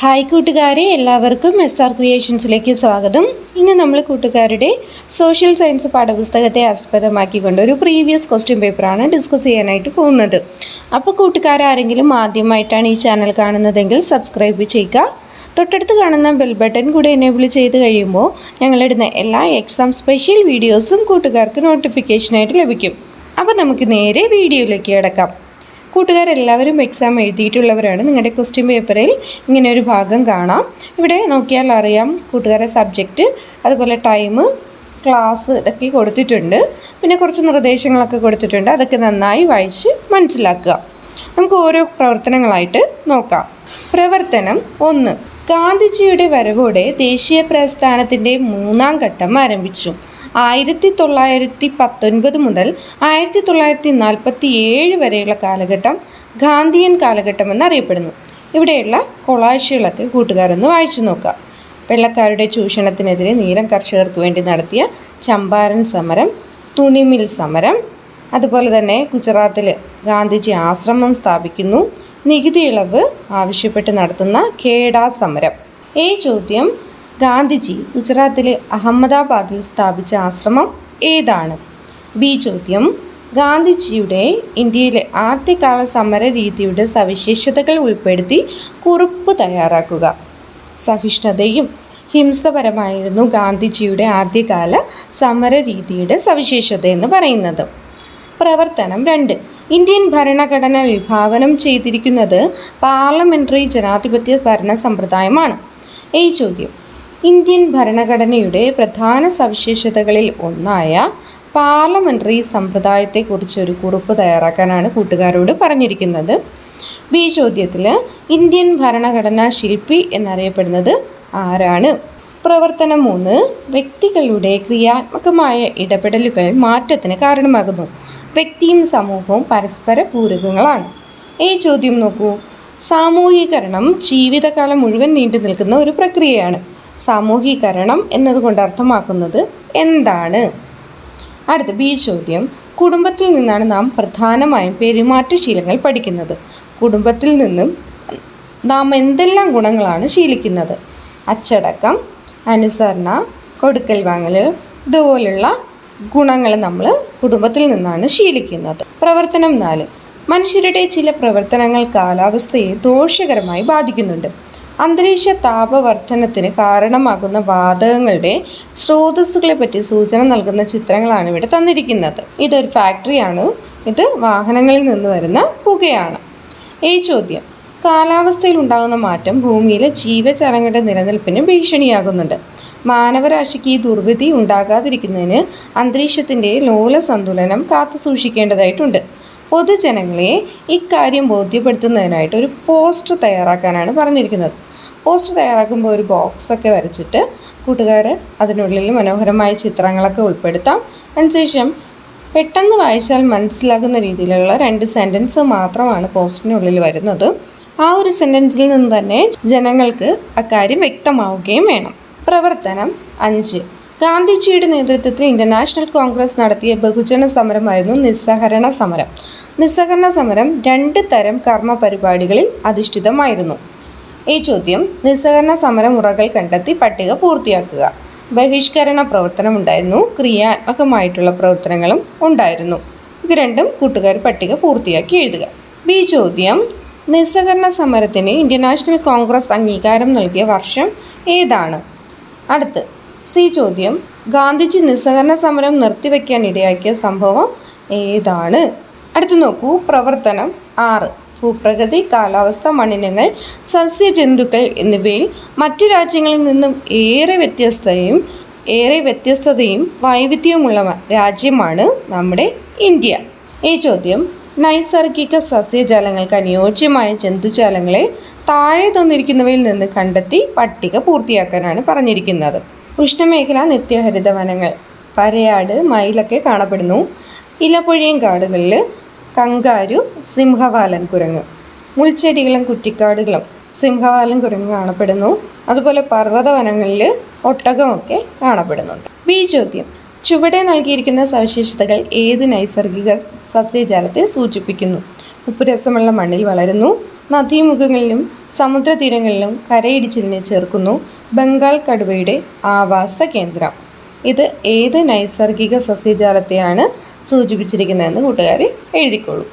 Hi കൂട്ടുകാരെ എല്ലാവർക്കും S R ക്രിയേഷൻസിലേക്ക് സ്വാഗതം. ഇന്ന് നമ്മൾ കൂട്ടുകാരുടെ സോഷ്യൽ സയൻസ് പാഠപുസ്തകത്തെ ആസ്പദമാക്കിക്കൊണ്ട് ഒരു പ്രീവിയസ് ക്വസ്റ്റ്യൻ പേപ്പറാണ് ഡിസ്കസ് ചെയ്യാനായിട്ട് പോകുന്നത്. അപ്പോൾ കൂട്ടുകാരാരെങ്കിലും ആദ്യമായിട്ടാണ് ഈ ചാനൽ കാണുന്നതെങ്കിൽ സബ്സ്ക്രൈബ് ചെയ്യുക. തൊട്ടടുത്ത് കാണുന്ന ബെൽ ബട്ടൺ കൂടെ എനേബിൾ ചെയ്ത് കഴിയുമ്പോൾ ഞങ്ങളിടുന്ന എല്ലാ എക്സാം സ്പെഷ്യൽ വീഡിയോസും കൂട്ടുകാർക്ക് നോട്ടിഫിക്കേഷനായിട്ട് ലഭിക്കും. അപ്പോൾ നമുക്ക് നേരെ വീഡിയോയിലേക്ക് കിടക്കാം. കൂട്ടുകാരെല്ലാവരും എക്സാം എഴുതിയിട്ടുള്ളവരാണ്. നിങ്ങളുടെ ക്വസ്റ്റ്യൻ പേപ്പറിൽ ഇങ്ങനെ ഒരു ഭാഗം കാണാം. ഇവിടെ നോക്കിയാൽ അറിയാം കൂട്ടുകാരെ സബ്ജക്റ്റ് അതുപോലെ ടൈം ക്ലാസ് ഇതൊക്കെ കൊടുത്തിട്ടുണ്ട്. പിന്നെ കുറച്ച് നിർദ്ദേശങ്ങളൊക്കെ കൊടുത്തിട്ടുണ്ട്. അതൊക്കെ നന്നായി വായിച്ച് മനസ്സിലാക്കുക. നമുക്ക് ഓരോ പ്രവർത്തനങ്ങളായിട്ട് നോക്കാം. പ്രവർത്തനം ഒന്ന്. ഗാന്ധിജിയുടെ വരവോടെ ദേശീയ പ്രസ്ഥാനത്തിന്റെ മൂന്നാം ഘട്ടം ആരംഭിച്ചു. ആയിരത്തി തൊള്ളായിരത്തി പത്തൊൻപത് മുതൽ ആയിരത്തി തൊള്ളായിരത്തി നാൽപ്പത്തി ഏഴ് വരെയുള്ള കാലഘട്ടം ഗാന്ധിയൻ കാലഘട്ടം എന്നറിയപ്പെടുന്നു. ഇവിടെയുള്ള കൊളാശികളൊക്കെ കൂട്ടുകാരൊന്ന് വായിച്ചു നോക്കാം. വെള്ളക്കാരുടെ ചൂഷണത്തിനെതിരെ നീലം കർഷകർക്ക് വേണ്ടി നടത്തിയ ചമ്പാരൻ സമരം തുണിമിൽ സമരം അതുപോലെ തന്നെ ഗുജറാത്തിൽ ഗാന്ധിജി ആശ്രമം സ്ഥാപിക്കുന്നു നികുതി ഇളവ് ആവശ്യപ്പെട്ട് നടത്തുന്ന കേടാ സമരം. ഈ ചോദ്യം ഗാന്ധിജി ഗുജറാത്തിലെ അഹമ്മദാബാദിൽ സ്ഥാപിച്ച ആശ്രമം ഏതാണ്? ബി ചോദ്യം. ഗാന്ധിജിയുടെ ഇന്ത്യയിലെ ആദ്യകാല സമര രീതിയുടെ സവിശേഷതകൾ ഉൾപ്പെടുത്തി കുറിപ്പ് തയ്യാറാക്കുക. സഹിഷ്ണുതയും ഹിംസപരമായിരുന്നു ഗാന്ധിജിയുടെ ആദ്യകാല സമര രീതിയുടെ സവിശേഷത എന്ന് പറയുന്നത്. പ്രവർത്തനം രണ്ട്. ഇന്ത്യൻ ഭരണഘടന വിഭാവനം ചെയ്തിരിക്കുന്നത് പാർലമെന്ററി ജനാധിപത്യ ഭരണ സമ്പ്രദായമാണ്. ഈ ചോദ്യം. ഇന്ത്യൻ ഭരണഘടനയുടെ പ്രധാന സവിശേഷതകളിൽ ഒന്നായ പാർലമെന്ററി സമ്പ്രദായത്തെക്കുറിച്ച് ഒരു കുറിപ്പ് തയ്യാറാക്കാനാണ് കൂട്ടുകാരോട് പറഞ്ഞിരിക്കുന്നത്. ബി ചോദ്യത്തിൽ ഇന്ത്യൻ ഭരണഘടനാ ശില്പി എന്നറിയപ്പെടുന്നത് ആരാണ്? പ്രവർത്തനം മൂന്ന് വ്യക്തികളുടെ ക്രിയാത്മകമായ ഇടപെടലുകൾ മാറ്റത്തിന് കാരണമാകുന്നു. വ്യക്തിയും സമൂഹവും പരസ്പര പൂരകങ്ങളാണ്. ഈ ചോദ്യം നോക്കൂ. സാമൂഹീകരണം ജീവിതകാലം മുഴുവൻ നീണ്ടു നിൽക്കുന്ന ഒരു പ്രക്രിയയാണ്. സാമൂഹീകരണം എന്നതുകൊണ്ട് അർത്ഥമാക്കുന്നത് എന്താണ്? അടുത്ത ബി ചോദ്യം. കുടുംബത്തിൽ നിന്നാണ് നാം പ്രധാനമായും പെരുമാറ്റശീലങ്ങൾ പഠിക്കുന്നത്. കുടുംബത്തിൽ നിന്നും നാം എന്തെല്ലാം ഗുണങ്ങളാണ് ശീലിക്കുന്നത്? അച്ചടക്കം അനുസരണ കൊടുക്കൽ വാങ്ങൽ ഇതുപോലുള്ള ഗുണങ്ങൾ നമ്മൾ കുടുംബത്തിൽ നിന്നാണ് ശീലിക്കുന്നത്. പ്രവർത്തനം നാല്. മനുഷ്യരുടെ ചില പ്രവർത്തനങ്ങൾ കാലാവസ്ഥയെ ദോഷകരമായി ബാധിക്കുന്നുണ്ട്. അന്തരീക്ഷ താപവർദ്ധനത്തിന് കാരണമാകുന്ന വാതകങ്ങളുടെ സ്രോതസ്സുകളെ പറ്റി സൂചന നൽകുന്ന ചിത്രങ്ങളാണ് ഇവിടെ തന്നിരിക്കുന്നത്. ഇതൊരു ഫാക്ടറിയാണ്. ഇത് വാഹനങ്ങളിൽ നിന്ന് വരുന്ന പുകയാണ്. ഈ ചോദ്യം കാലാവസ്ഥയിൽ ഉണ്ടാകുന്ന മാറ്റം ഭൂമിയിലെ ജീവചരങ്ങളുടെ നിലനിൽപ്പിന് ഭീഷണിയാകുന്നുണ്ട്. മാനവരാശിക്ക് ഈ ദുർവിധി ഉണ്ടാകാതിരിക്കുന്നതിന് അന്തരീക്ഷത്തിന്റെ ലോല സന്തുലനം കാത്തു സൂക്ഷിക്കേണ്ടതായിട്ടുണ്ട്. പൊതുജനങ്ങളെ ഇക്കാര്യം ബോധ്യപ്പെടുത്തുന്നതിനായിട്ട് ഒരു പോസ്റ്റർ തയ്യാറാക്കാനാണ് പറഞ്ഞിരിക്കുന്നത്. പോസ്റ്റർ തയ്യാറാക്കുമ്പോൾ ഒരു ബോക്സൊക്കെ വരച്ചിട്ട് കൂട്ടുകാർ അതിനുള്ളിൽ മനോഹരമായ ചിത്രങ്ങളൊക്കെ ഉൾപ്പെടുത്താം. അതിനുശേഷം പെട്ടെന്ന് വായിച്ചാൽ മനസ്സിലാകുന്ന രീതിയിലുള്ള രണ്ട് സെന്റൻസ് മാത്രമാണ് പോസ്റ്റിനുള്ളിൽ വരുന്നത്. ആ ഒരു സെന്റൻസിൽ നിന്ന് തന്നെ ജനങ്ങൾക്ക് അക്കാര്യം വ്യക്തമാവുകയും വേണം. പ്രവർത്തനം അഞ്ച്. ഗാന്ധിജിയുടെ നേതൃത്വത്തിൽ ഇന്റർനാഷണൽ കോൺഗ്രസ് നടത്തിയ ബഹുജന സമരമായിരുന്നു നിസ്സഹരണ സമരം. നിസ്സഹരണ സമരം രണ്ട് തരം കർമ്മ പരിപാടികളിൽ അധിഷ്ഠിതമായിരുന്നു. ഈ ചോദ്യം നിസ്സഹകരണ സമര മുറകൾ കണ്ടെത്തി പട്ടിക പൂർത്തിയാക്കുക. ബഹിഷ്കരണ പ്രവർത്തനം ഉണ്ടായിരുന്നു ക്രിയാത്മകമായിട്ടുള്ള പ്രവർത്തനങ്ങളും ഉണ്ടായിരുന്നു. ഇത് രണ്ടും കൂട്ടുകാർ പട്ടിക പൂർത്തിയാക്കി എഴുതുക. ബി ചോദ്യം നിസ്സഹകരണ സമരത്തിന് ഇന്റർനാഷണൽ കോൺഗ്രസ് അംഗീകാരം നൽകിയ വർഷം ഏതാണ്? അടുത്ത് സി ചോദ്യം ഗാന്ധിജി നിസ്സഹകരണ സമരം നിർത്തിവെക്കാൻ ഇടയാക്കിയ സംഭവം ഏതാണ്? അടുത്ത് നോക്കൂ പ്രവർത്തനം ആറ്. ഭൂപ്രകൃതി കാലാവസ്ഥ മണ്ണിനങ്ങൾ സസ്യജന്തുക്കൾ എന്നിവയിൽ മറ്റു രാജ്യങ്ങളിൽ നിന്നും ഏറെ വ്യത്യസ്തയും ഏറെ വ്യത്യസ്തതയും വൈവിധ്യവുമുള്ള രാജ്യമാണ് നമ്മുടെ ഇന്ത്യ. ഈ ചോദ്യം നൈസർഗിക സസ്യജാലങ്ങൾക്ക് അനുയോജ്യമായ ജന്തുജാലങ്ങളെ താഴെ തന്നിരിക്കുന്നവയിൽ നിന്ന് കണ്ടെത്തി പട്ടിക പൂർത്തിയാക്കാനാണ് പറഞ്ഞിരിക്കുന്നത്. ഉഷ്ണമേഖല നിത്യഹരിത വനങ്ങൾ പരയാട് മയിലൊക്കെ കാണപ്പെടുന്നു. ഇലപ്പൊഴിയും കാടുകളിൽ കങ്കാരു സിംഹവാലൻ കുരങ്ങ്. മുൾച്ചെടികളും കുറ്റിക്കാടുകളും സിംഹവാലൻ കുരങ്ങ് കാണപ്പെടുന്നു. അതുപോലെ പർവതവനങ്ങളിൽ ഒട്ടകമൊക്കെ കാണപ്പെടുന്നുണ്ട്. ബി ചോദ്യം ചുവടെ നൽകിയിരിക്കുന്ന സവിശേഷതകൾ ഏത് നൈസർഗിക സസ്യജാലത്തെ സൂചിപ്പിക്കുന്നു? ഉപ്പുരസമുള്ള മണ്ണിൽ വളരുന്നു. നദീമുഖങ്ങളിലും സമുദ്രതീരങ്ങളിലും കരയിടിച്ചിലിനെ ചേർക്കുന്നു. ബംഗാൾ കടുവയുടെ ആവാസ കേന്ദ്രം. ഇത് ഏത് നൈസർഗിക സസ്യജാലത്തെയാണ് സൂചിപ്പിച്ചിരിക്കുന്നതെന്ന് കൂട്ടുകാർ എഴുതിക്കോളൂ.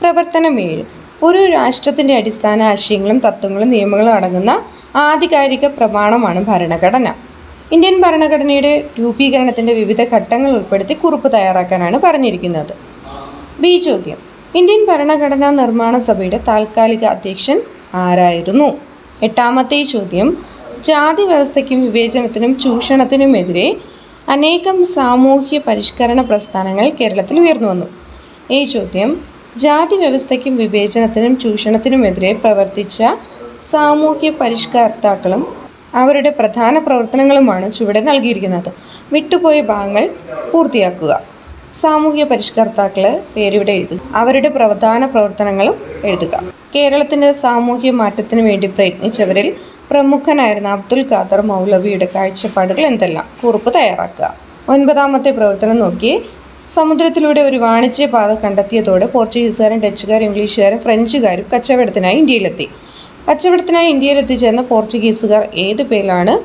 പ്രവർത്തനം ഏഴ്. ഒരു രാഷ്ട്രത്തിന്റെ അടിസ്ഥാന ആശയങ്ങളും തത്വങ്ങളും നിയമങ്ങളും അടങ്ങുന്ന ആധികാരിക പ്രമാണമാണ് ഭരണഘടന. ഇന്ത്യൻ ഭരണഘടനയുടെ രൂപീകരണത്തിന്റെ വിവിധ ഘട്ടങ്ങൾ ഉൾപ്പെടുത്തി കുറിപ്പ് തയ്യാറാക്കാനാണ് പറഞ്ഞിരിക്കുന്നത്. ബി ചോദ്യം. ഇന്ത്യൻ ഭരണഘടനാ നിർമ്മാണ സഭയുടെ താൽക്കാലിക അധ്യക്ഷൻ ആരായിരുന്നു? എട്ടാമത്തെ ചോദ്യം. ജാതി വ്യവസ്ഥയ്ക്കും വിവേചനത്തിനും ചൂഷണത്തിനുമെതിരെ അനേകം സാമൂഹ്യ പരിഷ്കരണ പ്രസ്ഥാനങ്ങൾ കേരളത്തിൽ ഉയർന്നു വന്നു. ഈ ചോദ്യം ജാതി വ്യവസ്ഥയ്ക്കും വിവേചനത്തിനും ചൂഷണത്തിനുമെതിരെ പ്രവർത്തിച്ച സാമൂഹ്യ പരിഷ്കർത്താക്കളും അവരുടെ പ്രധാന പ്രവർത്തനങ്ങളുമാണ് ചുവടെ നൽകിയിരിക്കുന്നത്. വിട്ടുപോയ ഭാഗങ്ങൾ പൂർത്തിയാക്കുക. സാമൂഹ്യ പരിഷ്കർത്താക്കൾ പേരിവിടെ എഴുതുക. അവരുടെ പ്രധാന പ്രവർത്തനങ്ങളും എഴുതുക. കേരളത്തിന്റെ സാമൂഹ്യ മാറ്റത്തിന് വേണ്ടി പ്രയത്നിച്ചവരിൽ പ്രമുഖനായിരുന്ന അബ്ദുൽ ഖാദർ മൗലവിയുടെ കാഴ്ചപ്പാടുകൾ എന്തെല്ലാം? കുറിപ്പ് തയ്യാറാക്കുക. ഒൻപതാമത്തെ പ്രവർത്തനം നോക്കി. സമുദ്രത്തിലൂടെ ഒരു വാണിജ്യ പാത കണ്ടെത്തിയതോടെ പോർച്ചുഗീസുകാരും ഡച്ചുകാരും ഇംഗ്ലീഷുകാരും ഫ്രഞ്ചുകാരും കച്ചവടത്തിനായി ഇന്ത്യയിലെത്തി. കച്ചവടത്തിനായി ഇന്ത്യയിലെത്തിച്ചേർന്ന പോർച്ചുഗീസുകാർ ഏത് പേരിലാണ്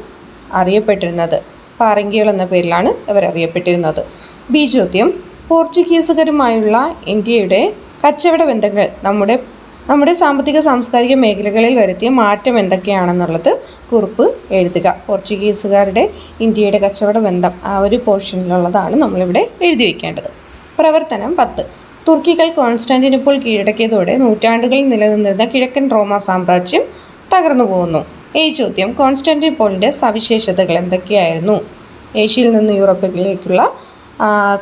അറിയപ്പെട്ടിരുന്നത്? പാറങ്കികൾ എന്ന പേരിലാണ് അവർ അറിയപ്പെട്ടിരുന്നത്. ബി ചോദ്യം പോർച്ചുഗീസുകാരുമായുള്ള ഇന്ത്യയുടെ കച്ചവട ബന്ധങ്ങൾ നമ്മുടെ നമ്മുടെ സാമ്പത്തിക സാംസ്കാരിക മേഖലകളിൽ വരുത്തിയ മാറ്റം എന്തൊക്കെയാണെന്നുള്ളത് കുറിപ്പ് എഴുതുക. പോർച്ചുഗീസുകാരുടെ ഇന്ത്യയുടെ കച്ചവട ബന്ധം ആ ഒരു പോർഷനിലുള്ളതാണ് നമ്മളിവിടെ എഴുതി വയ്ക്കേണ്ടത് പ്രവർത്തനം പത്ത്. തുർക്കികൾ കോൺസ്റ്റാന്റിനിപ്പോൾ കീഴടക്കിയതോടെ നൂറ്റാണ്ടുകളിൽ നിലനിന്നിരുന്ന കിഴക്കൻ റോമ സാമ്രാജ്യം തകർന്നു പോകുന്നു. ഈ ചോദ്യം കോൺസ്റ്റാന്റിനിപ്പോളിന്റെ സവിശേഷതകൾ എന്തൊക്കെയായിരുന്നു? ഏഷ്യയിൽ നിന്ന് യൂറോപ്പിലേക്കുള്ള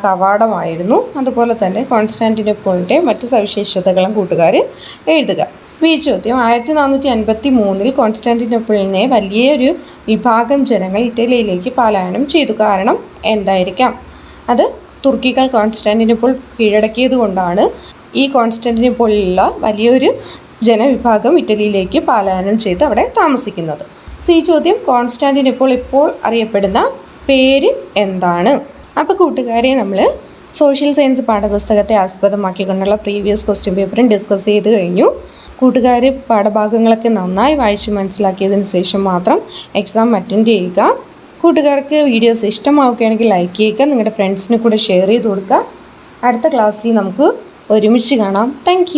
കവാടമായിരുന്നു. അതുപോലെ തന്നെ കോൺസ്റ്റാന്റിനോപ്പോളിന്റെ മറ്റ് സവിശേഷതകളും കൂട്ടുകാർ എഴുതുക. ഈ ചോദ്യം ആയിരത്തി നാനൂറ്റി അൻപത്തി മൂന്നിൽ കോൺസ്റ്റാന്റിനോപ്പിളിനെ വലിയൊരു വിഭാഗം ജനങ്ങൾ ഇറ്റലിയിലേക്ക് പലായനം ചെയ്തു. കാരണം എന്തായിരിക്കാം? അത് തുർക്കികൾ കോൺസ്റ്റാന്റിനോപ്പിൾ കീഴടക്കിയത് കൊണ്ടാണ് ഈ കോൺസ്റ്റാന്റിനോപ്പിളിലുള്ള വലിയൊരു ജനവിഭാഗം ഇറ്റലിയിലേക്ക് പലായനം ചെയ്ത് അവിടെ താമസിക്കുന്നത്. സി ചോദ്യം. കോൺസ്റ്റാന്റിനോപ്പിൾ ഇപ്പോൾ അറിയപ്പെടുന്ന പേര് എന്താണ്? അപ്പോൾ കൂട്ടുകാരെ നമ്മൾ സോഷ്യൽ സയൻസ് പാഠപുസ്തകത്തെ ആസ്പദമാക്കിക്കൊണ്ടുള്ള പ്രീവിയസ് ക്വസ്റ്റ്യൻ പേപ്പറും ഡിസ്കസ് ചെയ്ത് കഴിഞ്ഞു. കൂട്ടുകാർ പാഠഭാഗങ്ങളൊക്കെ നന്നായി വായിച്ച് മനസ്സിലാക്കിയതിന് ശേഷം മാത്രം എക്സാം അറ്റൻഡ് ചെയ്യുക. കൂട്ടുകാർക്ക് വീഡിയോസ് ഇഷ്ടമാവുകയാണെങ്കിൽ ലൈക്ക് ചെയ്യുക നിങ്ങളുടെ ഫ്രണ്ട്സിന് കൂടെ ഷെയർ ചെയ്ത് കൊടുക്കുക. അടുത്ത ക്ലാസ്സിൽ നമുക്ക് ഒരുമിച്ച് കാണാം. താങ്ക്